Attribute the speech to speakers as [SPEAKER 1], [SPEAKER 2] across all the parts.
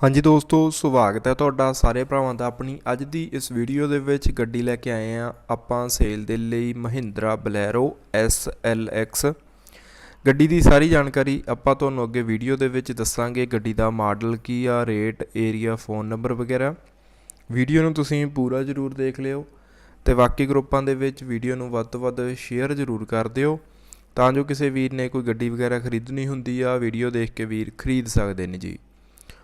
[SPEAKER 1] ਹਾਂਜੀ ਦੋਸਤੋ, ਸਵਾਗਤ ਹੈ ਤੁਹਾਡਾ ਸਾਰੇ ਭਰਾਵਾਂ ਦਾ ਆਪਣੀ ਅੱਜ ਦੀ ਇਸ ਵੀਡੀਓ ਦੇ ਵਿੱਚ। ਗੱਡੀ ਲੈ ਕੇ ਆਏ ਆ ਆਪਾਂ ਸੇਲ ਦੇ ਲਈ ਮਹਿੰਦਰਾ ਬਲੈਰੋ SLX ਗੱਡੀ ਦੀ ਸਾਰੀ ਜਾਣਕਾਰੀ ਆਪਾਂ ਤੁਹਾਨੂੰ ਅੱਗੇ ਵੀਡੀਓ ਦੇ ਵਿੱਚ ਦੱਸਾਂਗੇ। ਗੱਡੀ ਦਾ ਮਾਡਲ ਕੀ ਆ, ਰੇਟ ਏਰੀਆ ਫੋਨ ਨੰਬਰ ਵਗੈਰਾ। ਵੀਡੀਓ ਨੂੰ ਤੁਸੀਂ ਪੂਰਾ ਜ਼ਰੂਰ ਦੇਖ ਲਿਓ ਤੇ ਬਾਕੀ ਗਰੁੱਪਾਂ ਦੇ ਵਿੱਚ ਵੀਡੀਓ ਨੂੰ ਵੱਧ ਤੋਂ ਵੱਧ ਸ਼ੇਅਰ ਜ਼ਰੂਰ ਕਰ ਦਿਓ। ਤਾਂ ਜੋ ਕਿਸੇ ਵੀਰ ਨੇ ਕੋਈ ਗੱਡੀ ਵਗੈਰਾ ਖਰੀਦਣੀ ਹੁੰਦੀ ਆ ਵੀਡੀਓ ਦੇਖ ਕੇ ਵੀਰ ਖਰੀਦ ਸਕਦੇ ਨੇ ਜੀ।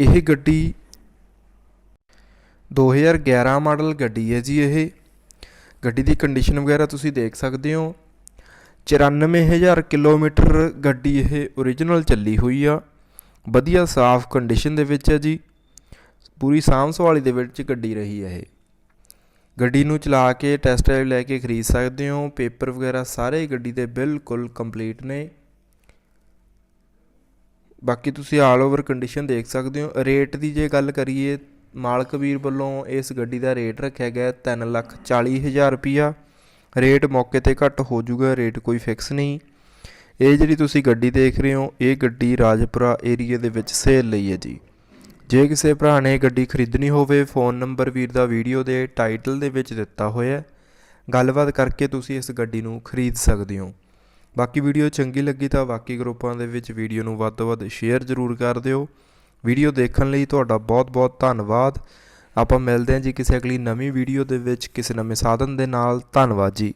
[SPEAKER 1] ਇਹ ਗੱਡੀ 2011 ਮਾਡਲ ਗੱਡੀ ਹੈ ਜੀ ਇਹ। ਗੱਡੀ ਦੀ ਕੰਡੀਸ਼ਨ ਵਗੈਰਾ ਤੁਸੀਂ ਦੇਖ ਸਕਦੇ ਹੋ। 94000 ਕਿਲੋਮੀਟਰ ਗੱਡੀ ਇਹ origignal ਚੱਲੀ ਹੋਈ ਆ। ਵਧੀਆ ਸਾਫ਼ ਕੰਡੀਸ਼ਨ ਦੇ ਵਿੱਚ ਹੈ ਜੀ। ਪੂਰੀ ਸਾਂਭ ਸੰਭਾਲੀ ਦੇ ਵਿੱਚ ਗੱਡੀ ਰਹੀ ਹੈ ਇਹ। ਗੱਡੀ ਨੂੰ ਚਲਾ ਕੇ ਟੈਸਟ ਡਰਾਈਵ ਲੈ ਕੇ ਖਰੀਦ ਸਕਦੇ ਹੋ। ਪੇਪਰ ਵਗੈਰਾ ਸਾਰੇ ਗੱਡੀ ਦੇ ਬਿਲਕੁਲ ਕੰਪਲੀਟ ਨੇ। ਬਾਕੀ ਤੁਸੀਂ ਆਲ ਓਵਰ ਕੰਡੀਸ਼ਨ ਦੇਖ ਸਕਦੇ ਹੋ। ਰੇਟ ਦੀ ਜੇ ਗੱਲ ਕਰੀਏ, ਮਾਲਕ ਵੀਰ ਵੱਲੋਂ ਇਸ ਗੱਡੀ ਦਾ ਰੇਟ ਰੱਖਿਆ ਗਿਆ 340000 ਰੁਪਿਆ ਰੇਟ ਮੌਕੇ ਤੇ ਘੱਟ ਹੋ ਜਾਊਗਾ ਰੇਟ ਕੋਈ ਫਿਕਸ ਨਹੀਂ। ਇਹ ਜਿਹੜੀ ਤੁਸੀਂ ਗੱਡੀ ਦੇਖ ਰਹੇ ਹੋ, ਇਹ ਗੱਡੀ ਰਾਜਪੁਰਾ ਏਰੀਆ ਦੇ ਵਿੱਚ ਸੇਲ ਲਈ ਹੈ ਜੀ। ਜੇ ਕਿਸੇ ਭਰਾ ਨੇ ਗੱਡੀ ਖਰੀਦਣੀ ਹੋਵੇ ਫੋਨ ਨੰਬਰ ਵੀਰ ਦਾ ਵੀਡੀਓ ਦੇ ਟਾਈਟਲ ਦੇ ਵਿੱਚ ਦਿੱਤਾ ਹੋਇਆ ਹੈ। ਗੱਲਬਾਤ ਕਰਕੇ ਤੁਸੀਂ ਇਸ ਗੱਡੀ ਨੂੰ ਖਰੀਦ ਸਕਦੇ ਹੋ। ਬਾਕੀ ਵੀਡੀਓ ਚੰਗੀ ਲੱਗੀ ਤਾਂ ਬਾਕੀ ਗਰੁੱਪਾਂ ਦੇ ਵਿੱਚ ਵੀਡੀਓ ਨੂੰ ਵੱਧ ਤੋਂ ਵੱਧ ਸ਼ੇਅਰ ਜ਼ਰੂਰ ਕਰ ਦਿਓ। ਵੀਡੀਓ ਦੇਖਣ ਲਈ ਤੁਹਾਡਾ ਬਹੁਤ-ਬਹੁਤ ਧੰਨਵਾਦ। ਆਪਾਂ ਮਿਲਦੇ ਹਾਂ ਜੀ ਕਿਸੇ ਅਗਲੀ ਨਵੀਂ ਵੀਡੀਓ ਦੇ ਵਿੱਚ ਕਿਸੇ ਨਵੇਂ ਸਾਧਨ ਦੇ ਨਾਲ। ਧੰਨਵਾਦ ਜੀ।